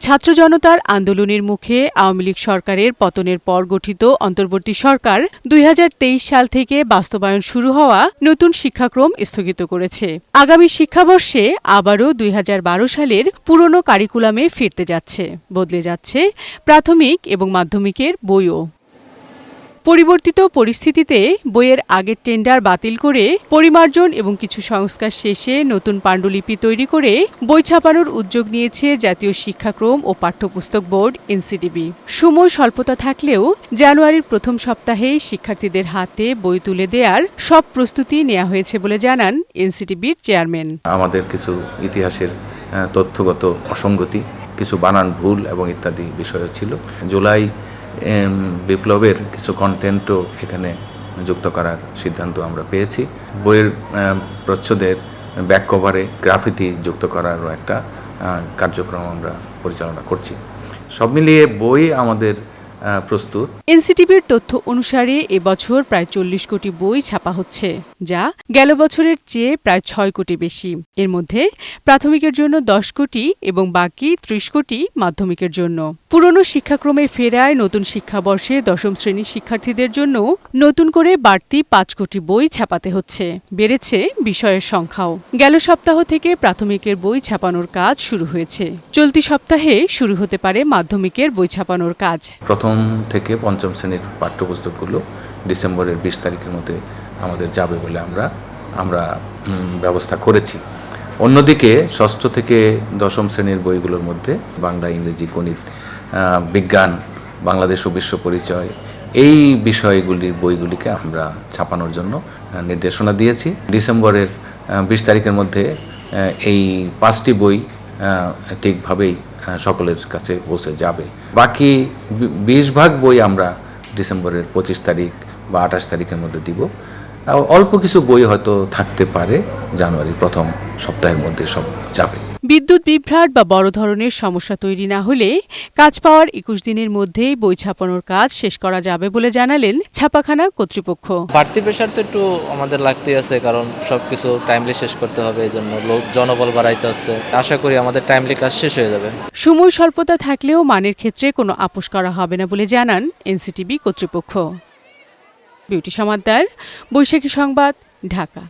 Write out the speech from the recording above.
ছাত্র জনতার আন্দোলনের মুখে আওয়ামী লীগ সরকারের পতনের পর গঠিত অন্তর্বর্তী সরকার দুই হাজার তেইশ সাল থেকে বাস্তবায়ন শুরু হওয়া নতুন শিক্ষাক্রম স্থগিত করেছে। আগামী শিক্ষাবর্ষে আবারও দুই হাজার বারো সালের পুরনো কারিকুলামে ফিরতে যাচ্ছে, বদলে যাচ্ছে প্রাথমিক এবং মাধ্যমিকের বইও। পরিবর্তিত পরিস্থিতিতে বইয়ের আগের টেন্ডার বাতিল করে পরিমার্জন এবং কিছু সংস্কার শেষে নতুন পাণ্ডুলিপি তৈরি করে বই ছাপানোর উদ্যোগ নিয়েছে জাতীয় শিক্ষাক্রম ও পাঠ্যপুস্তক বোর্ড, এনসিডিবি। সময় স্বল্পতা থাকলেও জানুয়ারির প্রথম সপ্তাহেই শিক্ষার্থীদের হাতে বই তুলে দেওয়ার সব প্রস্তুতি নেওয়া হয়েছে বলে জানান এনসিডিবির চেয়ারম্যান। আমাদের কিছু ইতিহাসের তথ্যগত অসঙ্গতি, কিছু বানান ভুল এবং ইত্যাদি বিষয় ছিল। জুলাই বিপ্লবের কিছু কন্টেন্টও এখানে যুক্ত করার সিদ্ধান্ত আমরা পেয়েছি। বইয়ের প্রচ্ছদের ব্যাক কভারে গ্রাফিতি যুক্ত করারও একটা কার্যক্রম আমরা পরিচালনা করছি। সব মিলিয়ে বই আমাদের প্রস্তুত। এনসিটিভির তথ্য অনুসারে এবছর প্রায় চল্লিশ কোটি বই ছাপা হচ্ছে, যা গেল বছরের চেয়ে প্রায় ছয় কোটি বেশি। এর মধ্যে প্রাথমিকের জন্য দশ কোটি এবং বাকি ত্রিশ কোটি মাধ্যমিকের জন্য। পুরনো শিক্ষাক্রমে ফেরায় নতুন শিক্ষাবর্ষে দশম শ্রেণির শিক্ষার্থীদের জন্য নতুন করে বাড়তি পাঁচ কোটি বই ছাপাতে হচ্ছে। বেড়েছে বিষয়ের সংখ্যাও। গেল সপ্তাহ থেকে প্রাথমিকের বই ছাপানোর কাজ শুরু হয়েছে। চলতি সপ্তাহে শুরু হতে পারে মাধ্যমিকের বই ছাপানোর কাজ। প্রথম থেকে পঞ্চম শ্রেণির পাঠ্যপুস্তকগুলো ডিসেম্বরের বিশ তারিখের মধ্যে আমাদের যাবে বলে আমরা আমরা ব্যবস্থা করেছি। অন্যদিকে ষষ্ঠ থেকে দশম শ্রেণির বইগুলোর মধ্যে বাংলা, ইংরেজি, গণিত বিজ্ঞান, বাংলাদেশ ও বিশ্ব পরিচয়, এই বিষয়গুলির বইগুলিকে আমরা ছাপানোর জন্য নির্দেশনা দিয়েছি। ডিসেম্বরের বিশ তারিখের মধ্যে এই পাঁচটি বই ঠিকভাবেই সকলের কাছে পৌঁছে যাবে। বাকি বিশ ভাগ বই আমরা ডিসেম্বরের পঁচিশ তারিখ বা আঠাশ তারিখের মধ্যে দিব। অল্প কিছু বই হয়তো থাকতে পারে, জানুয়ারির প্রথম সপ্তাহের মধ্যে সব যাবে। বিদ্যুৎ বিভ্রাট বা বড় ধরনের সমস্যা তৈরি না হলে কাজ পাওয়ার একুশ দিনের মধ্যেই বই ছাপানোর কাজ শেষ করা যাবে বলে জানালেন ছাপাখানা কর্তৃপক্ষ। বাড়তি প্রেশার তো একটু আমাদের লাগতেই আছে কারণ সবকিছু টাইমলি শেষ করতে হবে এই জন্য লোক জনবল বাড়াইতে হচ্ছে। আশা করি আমাদের টাইমলি কাজ শেষ হয়ে যাবে। সময় স্বল্পতা থাকলেও মানের ক্ষেত্রে কোনো আপোষ করা হবে না বলে জানান এনসিটিবি কর্তৃপক্ষ। বিউটি সমাদ্দার বৈশাখী সংবাদ ঢাকা।